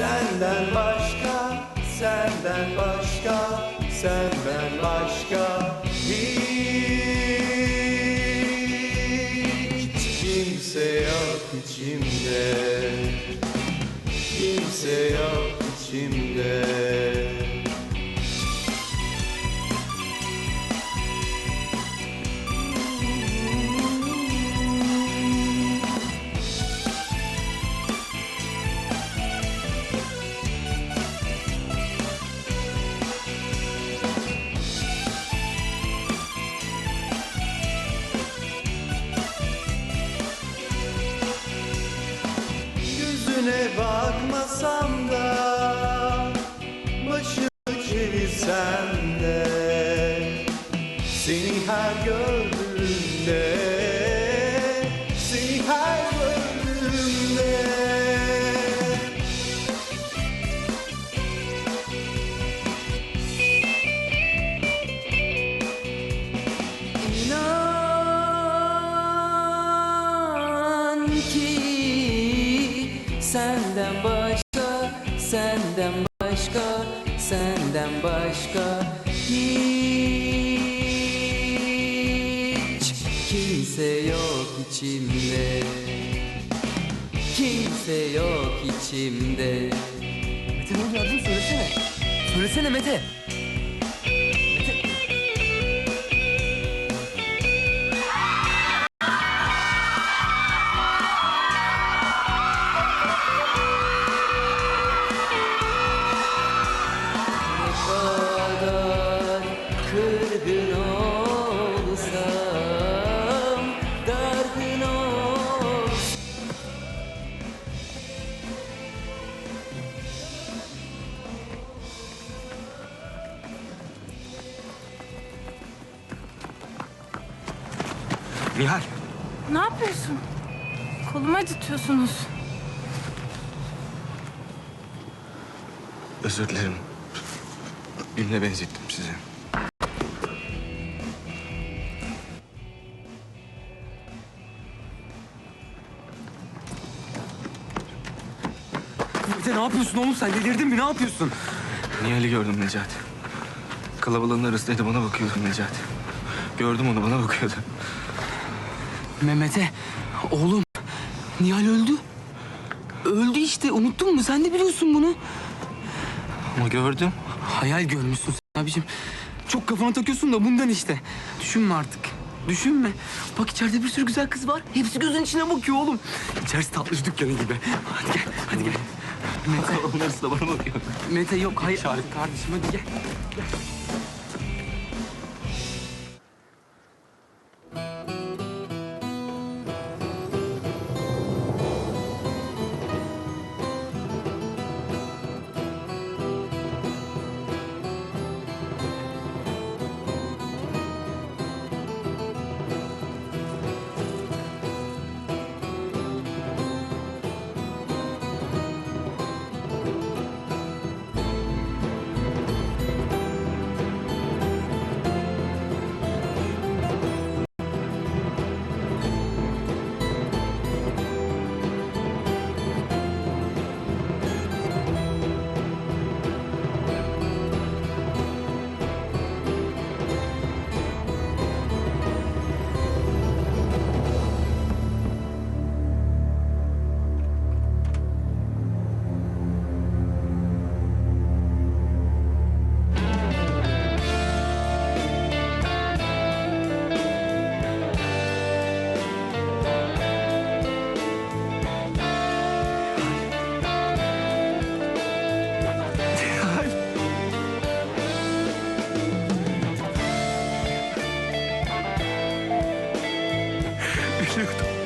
senden başka, senden başka, senden başka hiç kimse yok içimde, kimse yok içimde. Yüzüne bakmasam da Başımı çevirsem de Seni her gördüğümde Seni her gördüğümde. İnan ki senden başka, senden başka, senden başka hiç kimse yok içimde. Kimse yok içimde. Mete ne oluyor adını söylesene. Söylesene Mete. Nihal. Ne yapıyorsun? Kolumu acıtıyorsunuz. Özür dilerim. Birine benzettim sizi. Mete ne yapıyorsun oğlum sen delirdin mi ne yapıyorsun? Nihal'i gördüm Necati. Kalabalığın arasındaydı bana bakıyordu Necati. Gördüm onu bana bakıyordu. Mehmet'e oğlum Nihal öldü. Öldü işte unuttun mu sen de biliyorsun bunu. Ama gördüm. Hayal görmüşsün sen abicim. Çok kafana takıyorsun da bundan işte. Düşünme artık. Düşünme. Bak içeride bir sürü güzel kız var. Hepsi gözün içine bakıyor oğlum. İçerisi tatlıcı dükkanı gibi. Hadi gel, hadi gel. Mete, Kalabalığın arasında bana bakıyor. Mete yok hayır. Kardeşim hadi gel. Gel. лишних